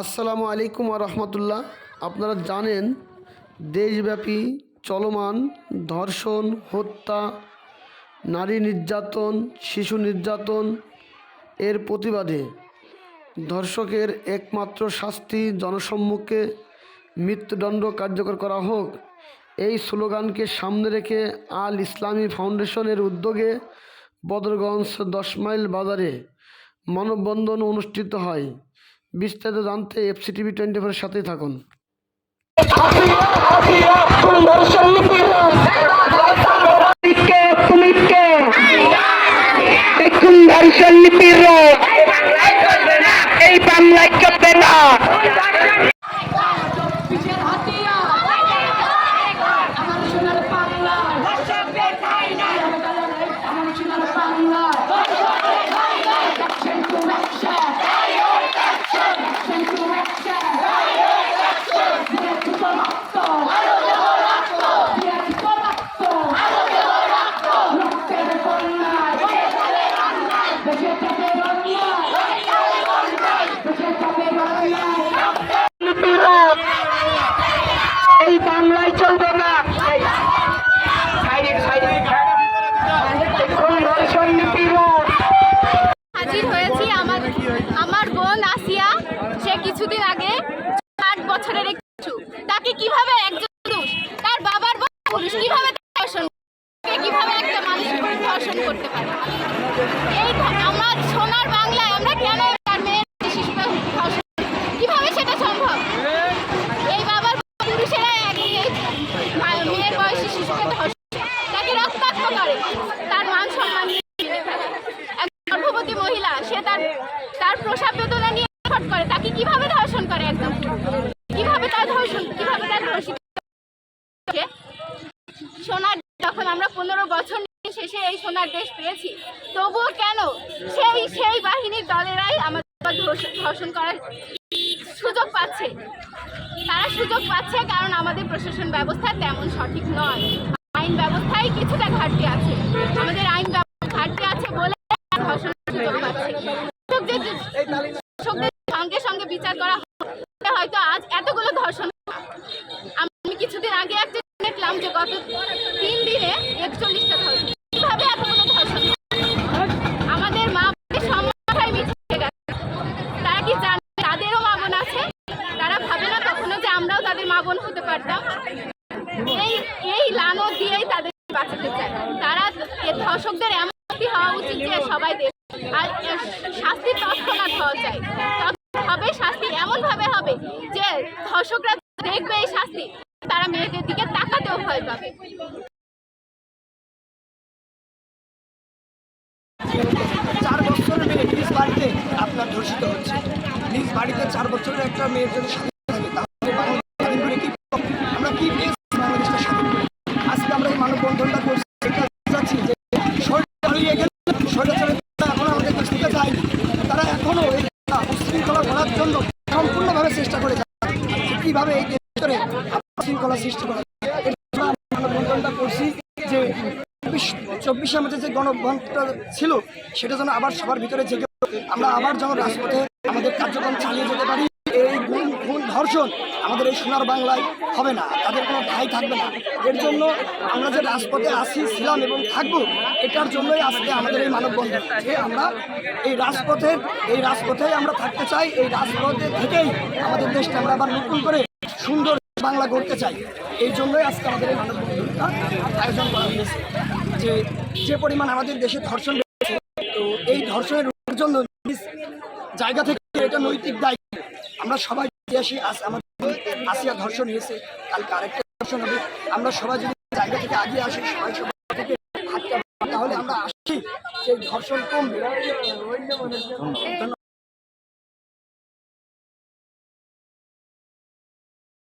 আসসালামু আলাইকুম রহমতুল্লাহ। আপনারা জানেন দেশব্যাপী চলমান ধর্ষণ হত্যা নারী নির্যাতন শিশু নির্যাতন এর প্রতিবাদে ধর্ষকের একমাত্র শাস্তি জনসম্মুখে মৃত্যুদণ্ড কার্যকর করা হোক। এই স্লোগানকে সামনে রেখে আল ইসলামী ফাউন্ডেশনের উদ্যোগে বদরগঞ্জ দশ মাইল বাজারে মানববন্ধন অনুষ্ঠিত হয়। বিস্তারিত জানতে এফসি টিভি টোয়েন্টি ফোরের সাথেই থাকুন। এই বাংলায় চলবে না কিসের হাতিয়া আমার সোনার বাংলা আমার সোনার Bangla Action to action. Action to action. দিয়ে দিবো রক্ত। দিয়ে দিবো রক্ত। রক্তের বন্যায়। বেঁচে যাবে অন্যায়। বেঁচে যাবে অন্যায়। এই বাংলায় চলবে না সুন্দর সঙ্গীতির হাজির হয়েছি আমার আমার বোন আসিয়া সে কিছুদিন আগে আট বছরের এক শিশু তাকে কীভাবে একজন পুরুষ তার বাবার বয়স পুরুষ কীভাবে ধর্ষণ তাকে কীভাবে একটা মানুষ ধর্ষণ করতে পারে এই ধ- আমার সোনার বাংলায় আমরা কেন তার মেয়ের শিশুকে ধর্ষণ করি? কীভাবে সেটা সম্ভব এই বাবার পুরুষেরা এক- এই মা- মেয়ের বয়সী শিশুকে ধর্ষণ তাকে রক্তাক্ত করে তার মান সম্মান নিয়ে থাকে। এক গর্ভবতী মহিলা সে তার তার প্রসাব বেদনা নিয়ে ছটফট করে। তাকে কীভাবে ধর্ষণ করে একদম? কীভাবে তার ধর্ষণ কীভাবে তার ধর্ষিত সোনার যখন আমরা পনেরো বছর শেষে এই সোনার দেশ পেয়েছি। তবুও কেন? সেই সেই বাহিনীর দলেরাই আমাদের ধর্ষণ করার সুযোগ পাচ্ছে। তারা সুযোগ পাচ্ছে কারণ আমাদের প্রশাসন ব্যবস্থা তেমন সঠিক নয়। আইন ব্যবস্থায় কিছুটা ঘাটতি আছে। আমাদের আইন ঘাটতি আছে বলে ধর্ষণের সুযোগ পাচ্ছে। সঙ্গে সঙ্গে বিচার করা হয়তো আজ এতগুলো ধর্ষণ। আমি কিছুদিন আগে একটা দেখলাম যে গত তিন দিনে একচল্লিশটা ধর্ষণ কীভাবে এতগুলো ধর্ষণ হয়? আমাদের মা বোনের সমস্যায় মিশে গেছে তারা কি জানে তাদেরও মা বোন আছে তারা ভাবে না কখনো যে আমরাও তাদের মা বোন হতে পারতাম এই এই লানো দিয়েই তাদের বাঁচাতে চায় তারা এ ধর্ষকদের এমন হওয়া উচিত যে সবাই আর শাস্তি তৎক্ষণাৎ হওয়া চাই। হবে, শাস্তি এমন ভাবে হবে যে ধর্ষকরা দেখবে এই শাস্তি, তারা মেয়েদের দিকে তাকাতেও ভয় পাবে। চার বছরের মেয়ে নিজ বাড়িতে আপনার ধর্ষিত হচ্ছে। নিজ বাড়িতে চার বছরের একটা মেয়ের যদি গেলে আমাদের তারা এখনও এই উশৃঙ্খলা করার জন্য সম্পূর্ণভাবে চেষ্টা ভিতরে সৃষ্টি চব্বিশ যে ছিল সেটা যেন আবার সবার ভিতরে জেগে আমরা আবার যেন রাজপথে আমাদের কার্যক্রম চালিয়ে যেতে পারি ধর্ষণ আমাদের এই সোনার বাংলায় হবে না, তাদের কোনো ঠাঁই থাকবে না। এর জন্য আমরা যে রাজপথে আসি ছিলাম এবং থাকব, এটার জন্যই আজকে আমাদের এই মানববন্ধন। যে আমরা এই রাজপথের এই রাজপথেই আমরা থাকতে চাই, এই রাজপথে থেকেই আমাদের দেশটা আমরা আবার নতুন করে সুন্দর বাংলা গড়তে চাই। এই জন্যই আজকে আমাদের এই মানববন্ধনটা আয়োজন করা হয়েছে। যে যে পরিমাণ আমাদের দেশে ধর্ষণ বেড়েছে তো এই ধর্ষণের জন্য জায়গা থেকে এটা নৈতিক দায়িত্ব। আমরা সবাই আসি আজ আমাদের আসিয়া ধর্ষণ হয়েছে। কালকে আরেকটা ধর্ষণ হবে। আমরা সবাই যদি জায়গা থেকে আগে আসি, সবাই সবাই থেকে তাহলে আমরা আসছি সেই ধর্ষণ কমবে। ধন্যবাদ।